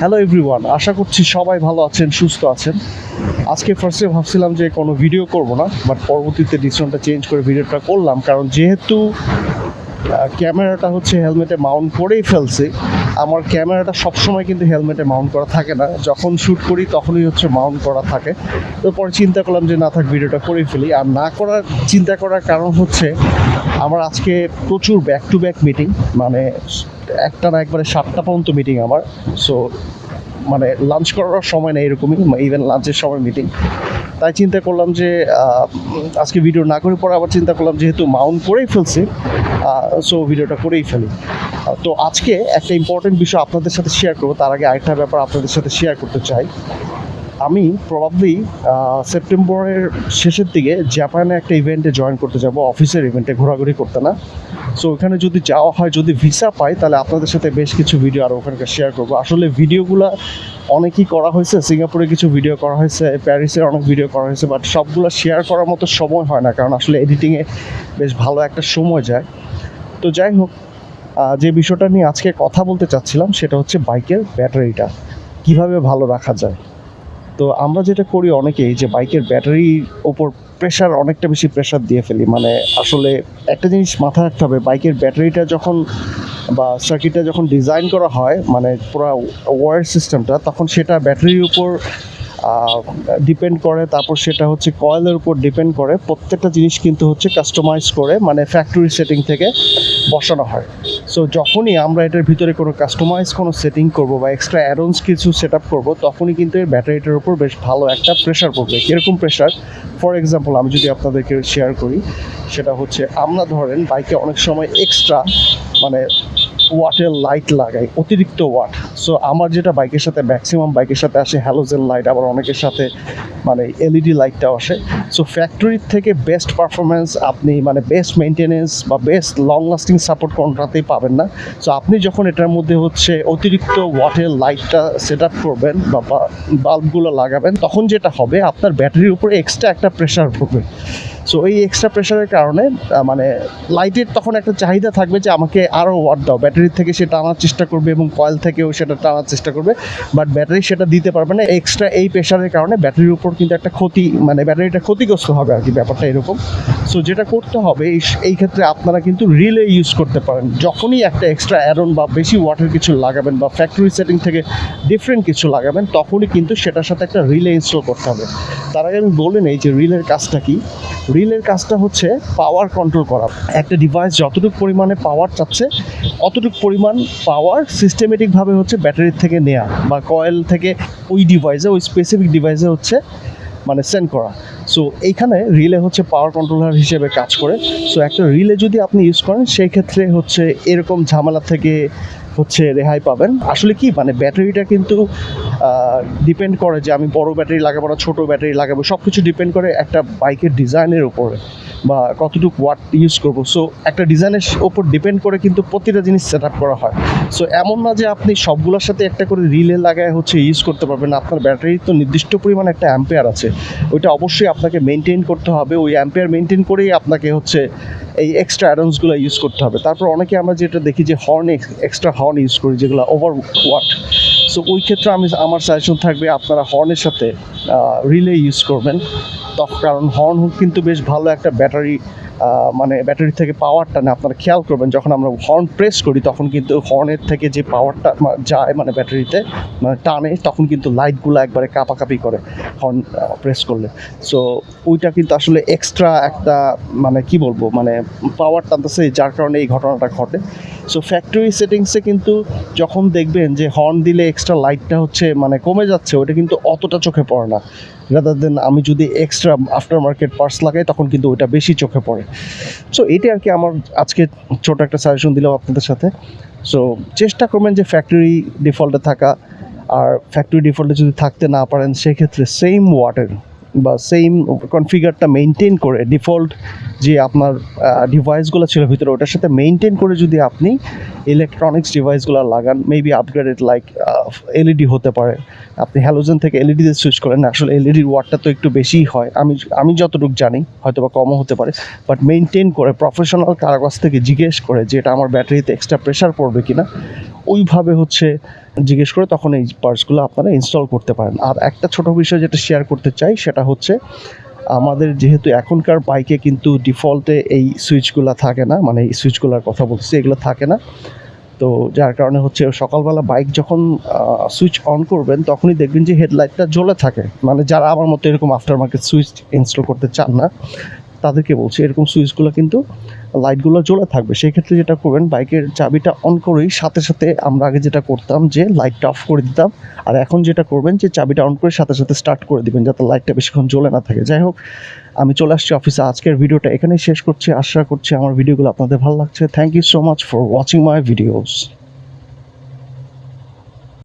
Hello everyone আশা করছি সবাই ভালো আছেন, সুস্থ আছেন। আজকে ফার্স্টে ভাবছিলাম যে কোনো ভিডিও করব না বাট পরবর্তীতে ডিসিশনটা চেঞ্জ করে ভিডিওটা করলাম, কারণ যেহেতু ক্যামেরাটা হচ্ছে হেলমেটে মাউন্ট করেই ফেলছি আমার ক্যামেরাটা সবসময় কিন্তু হেলমেটে মাউন্ট করা থাকে না। যখন শ্যুট করি, তখনই হচ্ছে মাউন্ট করা থাকে। তো পরে চিন্তা করলাম যে, না থাক, ভিডিওটা করে ফেলি। আর না করার, চিন্তা করার কারণ হচ্ছে, আমার আজকে প্রচুর ব্যাক টু ব্যাক মিটিং মানে একটা না একবারে সাতটা পর্যন্ত মিটিং আমার। সো মানে লাঞ্চ করার সময় নেই এরকমই ইভেন লাঞ্চের সময় মিটিং তাই চিন্তা করলাম যে আজকে ভিডিও না করে পরে আবার চিন্তা করলাম যেহেতু মাউন্ট করেই ফেলছে সো ভিডিওটা করেই ফেলি। তো আজকে একটা ইম্পর্টেন্ট বিষয় আপনাদের সাথে শেয়ার করব, তার আগে আরেকটা ব্যাপার আপনাদের সাথে শেয়ার করতে চাই। আমি প্রবাবলি সেপ্টেম্বরের শেষের দিকে জাপানে একটা ইভেন্টে জয়েন করতে যাব। অফিসের ইভেন্টে ঘোরাঘুরি করতে, না? সো ওখানে যদি যাওয়া হয়, যদি ভিসা পাই, তাহলে আপনাদের সাথে বেশ কিছু ভিডিও আর ওখানকার শেয়ার করব। আসলে ভিডিওগুলো অনেকই করা হয়েছে। সিঙ্গাপুরে কিছু ভিডিও করা হয়েছে প্যারিসের অনেক ভিডিও করা হয়েছে বাট সবগুলো শেয়ার করার মতো সময় হয় না, কারণ আসলে এডিটিংয়ে বেশ ভালো একটা সময় যায়। তো যাই হোক যে বিষয়টা নিয়ে আজকে কথা বলতে চাচ্ছিলাম, সেটা হচ্ছে বাইকের ব্যাটারিটা কীভাবে ভালো রাখা যায়? তো আমরা যেটা করি অনেকেই যে বাইকের ব্যাটারির ওপর প্রেশার অনেকটা বেশি প্রেশার দিয়ে ফেলি। মানে আসলে একটা জিনিস মাথায় রাখতে হবে, বাইকের ব্যাটারিটা যখন বা সার্কিটটা যখন ডিজাইন করা হয় মানে পুরো ওয়ার সিস্টেমটা তখন সেটা ব্যাটারির উপর ডিপেন্ড করে, তারপর সেটা হচ্ছে কয়েলের উপর ডিপেন্ড করে। প্রত্যেকটা জিনিস কিন্তু হচ্ছে কাস্টমাইজ করে মানে ফ্যাক্টরি সেটিং থেকে বসানো হয়। সো যখনই আমরা এটার ভিতরে কোনো কাস্টমাইজ কোনো সেটিং করব বা এক্সট্রা অ্যাডন্স কিছু সেট আপ করব, তখনই কিন্তু এর ব্যাটারিটার উপর বেশ ভালো একটা প্রেশার পড়বে। কীরকম প্রেশার ফর এক্সাম্পল আমি যদি আপনাদেরকে শেয়ার করি, সেটা হচ্ছে আমরা ধরেন বাইকে অনেক সময় এক্সট্রা মানে ওয়াটের লাইট লাগাই, অতিরিক্ত ওয়াট সো আমার যেটা বাইকের সাথে ম্যাক্সিমাম বাইকের সাথে আসে হ্যালোজেন লাইট আবার অনেকের সাথে মানে এলইডি লাইটটাও আসে। সো ফ্যাক্টরির থেকে বেস্ট পারফরমেন্স আপনি মানে বেস্ট মেনটেনেন্স বা বেস্ট লং লাস্টিং সাপোর্ট কোনটাতেই পাবেন না। সো আপনি যখন এটার মধ্যে হচ্ছে অতিরিক্ত ওয়াটের লাইটটা সেট আপ করবেন বা বাল্বগুলো লাগাবেন, তখন যেটা হবে, আপনার ব্যাটারির উপরে এক্সট্রা একটা প্রেশার পড়বে সো এই এক্সট্রা প্রেশারের কারণে মানে লাইটের তখন একটা চাহিদা থাকবে যে আমাকে আরও ওয়াট দাও। ব্যাটারির থেকে সেটা আনার চেষ্টা করবে এবং কয়েল থেকেও সেটা টানার চেষ্টা করবে। বাট ব্যাটারি সেটা দিতে পারবে না। এক্সট্রা এই প্রেশারের কারণে ব্যাটারির উপর কিন্তু একটা ক্ষতি মানে ব্যাটারিটা ক্ষতিগ্রস্ত হবে আর কি ব্যাপারটা এরকম। সো যেটা করতে হবে, এই ক্ষেত্রে আপনারা কিন্তু রিলে ইউজ করতে পারেন। যখনই একটা এক্সট্রা অ্যারন বা বেশি ওয়াটার কিছু লাগাবেন বা ফ্যাক্টরি সেটিং থেকে ডিফারেন্ট কিছু লাগাবেন, তখনই কিন্তু সেটার সাথে একটা রিলে ইনস্টল করতে হবে। তার আগে আমি বলে নেই যে রিলের কাজটা কি। রিলের কাজটা হচ্ছে পাওয়ার কন্ট্রোল করা। একটা ডিভাইস যতটুকু পরিমাণে পাওয়ার চাচ্ছে, অতটুকু পরিমাণ পাওয়ার সিস্টেমেটিকভাবে হচ্ছে ব্যাটারির থেকে নেওয়া বা কয়েল থেকে ওই ডিভাইসে ওই স্পেসিফিক ডিভাইসে হচ্ছে মানে সেন্ড করা। সো এইখানে রিলে হচ্ছে পাওয়ার কন্ট্রোলার হিসেবে কাজ করে। সো একটা রিলে যদি আপনি ইউজ করেন সেই ক্ষেত্রে হচ্ছে এরকম ঝামেলা থেকে হচ্ছে রেহাই পাবেন। আসলে কি মানে ব্যাটারিটা কিন্তু ডিপেন্ড করে যে আমি বড় ব্যাটারি লাগাবো না, ছোটো ব্যাটারি লাগাবো। সব কিছু ডিপেন্ড করে একটা বাইকের ডিজাইনের উপরে বা কতটুকু ওয়াট ইউজ করব। সো একটা ডিজাইনের ওপর ডিপেন্ড করে কিন্তু প্রতিটা জিনিস সেট আপ করা হয়। সো এমন না যে আপনি সবগুলোর সাথে একটা করে রিলে লাগায় হচ্ছে ইউজ করতে পারবেন আপনার ব্যাটারির তো নির্দিষ্ট পরিমাণ একটা অ্যাম্পেয়ার আছে। ওইটা অবশ্যই আপনাকে মেনটেন করতে হবে, ওই অ্যাম্পেয়ার মেনটেন করেই আপনাকে হচ্ছে এই এক্সট্রা অ্যাডাউন্সগুলো ইউজ করতে হবে। তারপর অনেকে আমরা যেটা দেখি যে হর্ন এক্সট্রা হর্ন ইউজ করি, যেগুলো ওভার ওয়াট সো ওই ক্ষেত্রে আমি আমার সাজেশন থাকবে আপনারা হর্নের সাথে রিলে ইউজ করবেন। তখন কারণ হর্ন কিন্তু বেশ ভালো একটা ব্যাটারি মানে ব্যাটারি থেকে পাওয়ারটা না, আপনারা খেয়াল করবেন, যখন আমরা হর্ন প্রেস করি, তখন কিন্তু হর্নের থেকে যে পাওয়ারটা যায় মানে ব্যাটারিতে মানে টানে, তখন কিন্তু লাইটগুলো একবারে কাঁপাকাপি করে হর্ন প্রেস করলে। সো ওইটা কিন্তু আসলে এক্সট্রা একটা মানে কি বলব মানে পাওয়ার টানতেছে, যার কারণে এই ঘটনাটা ঘটে। সো ফ্যাক্টরি সেটিংসে কিন্তু যখন দেখবেন যে হর্ন দিলে এক্সট্রা লাইটটা হচ্ছে মানে কমে যাচ্ছে ওটা কিন্তু অতটা চোখে পড়ে না। রাদার দেন আমি যদি এক্সট্রা আফটার মার্কেট পার্টস লাগাই, তখন কিন্তু ওইটা বেশি চোখে পড়ে। সো এটাই আর কি আমার আজকে ছোট একটা সাজেশন দিলাম আপনাদের সাথে। সো চেষ্টা করবেন যে ফ্যাক্টরি ডিফল্টে থাকা। আর ফ্যাক্টরি ডিফল্টে যদি থাকতে না পারেন, সেক্ষেত্রে সেম ওয়াটার বা সেম কনফিগারটা মেনটেন করে ডিফল্ট যে আপনার ডিভাইসগুলো ছিল ভিতরে, ওটার সাথে মেনটেন করে যদি আপনি ইলেকট্রনিক্স ডিভাইসগুলো লাগান মেবি আপগ্রেডেড লাইক এলইডি হতে পারে। আপনি হ্যালোজেন থেকে এলইডিতে সুইচ করেন, আসলে এলইডির ওয়াটটা তো একটু বেশিই হয়। আমি আমি যতটুকু জানি হয়তো বা কমও হতে পারে বাট মেনটেন করে প্রফেশনাল কারও কাছ থেকে জিজ্ঞেস করে যে এটা আমার ব্যাটারিতে এক্সট্রা প্রেশার পড়বে কি না ওইভাবে হচ্ছে জিজ্ঞেস করে তখন এই পার্টসগুলো আপনারা ইনস্টল করতে পারেন। আর একটা ছোট বিষয় যেটা শেয়ার করতে চাই, সেটা হচ্ছে আমাদের যেহেতু এখনকার বাইকে কিন্তু ডিফল্টে এই সুইচগুলো থাকে না মানে এই সুইচগুলোর কথা বলছি এগুলো থাকে না। তো যার কারণে হচ্ছে সকালবেলা বাইক যখন সুইচ অন করবেন, তখনই দেখবেন যে হেডলাইটটা জ্বলে থাকে। মানে যারা আমার মতো এরকম আফটার মার্কেট সুইচ ইনস্টল করতে চান না তাদেরকে বলছি, এরকম সুইচগুলো কিন্তু লাইটগুলো জ্বলে থাকবে। সেই ক্ষেত্রে যেটা করবেন, বাইকের চাবিটা অন করেই সাথে সাথে আমরা আগে যেটা করতাম যে লাইটটা অফ করে দিতাম। আর এখন যেটা করবেন যে চাবিটা অন করে সাথে সাথে স্টার্ট করে দিবেন যাতে লাইটটা বেশিক্ষণ জ্বলে না থাকে। যাই হোক, আমি চলে আসছি অফিসে আজকের ভিডিওটা এখানেই শেষ করছি। আশা করছি আমার ভিডিওগুলো আপনাদের ভালো লাগছে। Thank you so much for watching my videos